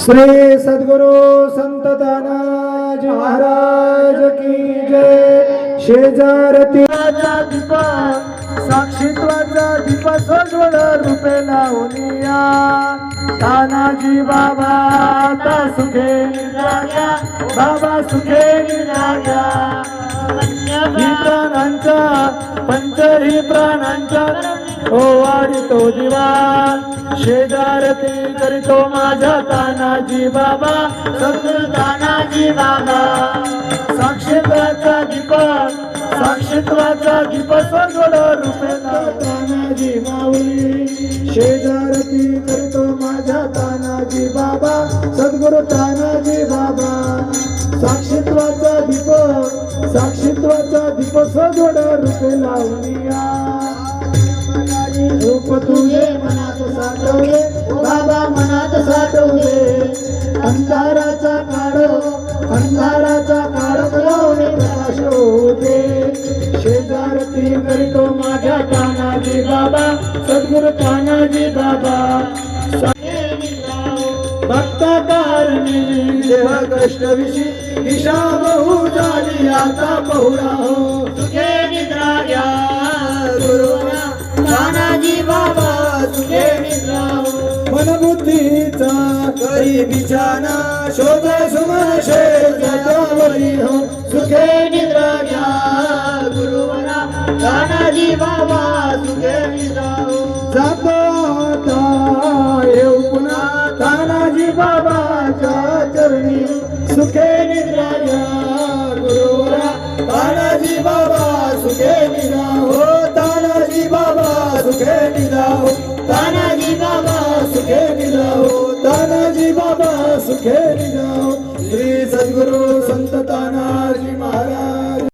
श्री सद्गुरु संत तानाजी महाराज की जय. शेजारती दीप साक्षीत्वाचा दीप सजवळ रूपे लावूनिया तानाजी बाबा आता सुखे बाबा सुखे प्राणांचा पंचही प्राणांचा हो वाढतो दिवा शेजारती करतो माझ्या तानाजी बाबा सद्गुरु तानाजी बाबा साक्षीत्वाचा दीपक साक्षीत्वाचा दीप सगळ रुपेला. तानाजी माऊली शेजारती करतो माझ्या तानाजी बाबा सद्गुरु तानाजी बाबा. साक्षीत्वाचा दीप साक्षीत्वाचा दीप सजोड रूपे लावलीया साठवले. बाबा मनात साठवले. अंधाराचा काढ अंधाराचा काढ लावणे प्रकाश होते. शेजारती करीतो माझ्या तानाजी बाबा सद्गुरु तानाजी बाबा. भक्ता कारणी कष्ट दिशा बहु झाली आता बहुरा हो सुखे निद्रा घ्या मन बुद्धीचा करी बिछाना शोध सुमन शेजावरी हो. सुखे निद्रा घ्या गुरुवरा तानाजी बाबा सुखे निद्रा हो. जातो आता येऊ पुन्हा तानाजी बाबाच्या चरणी. सुखे निद्रा घ्या गुरुवरा तानाजी बाबा सुखे निद्रा हो. तानाजी बाबा सुखे निद्रा हो. ताना बाबा सुखे निद्रा श्री सद्गुरु संत तानाजी महाराज.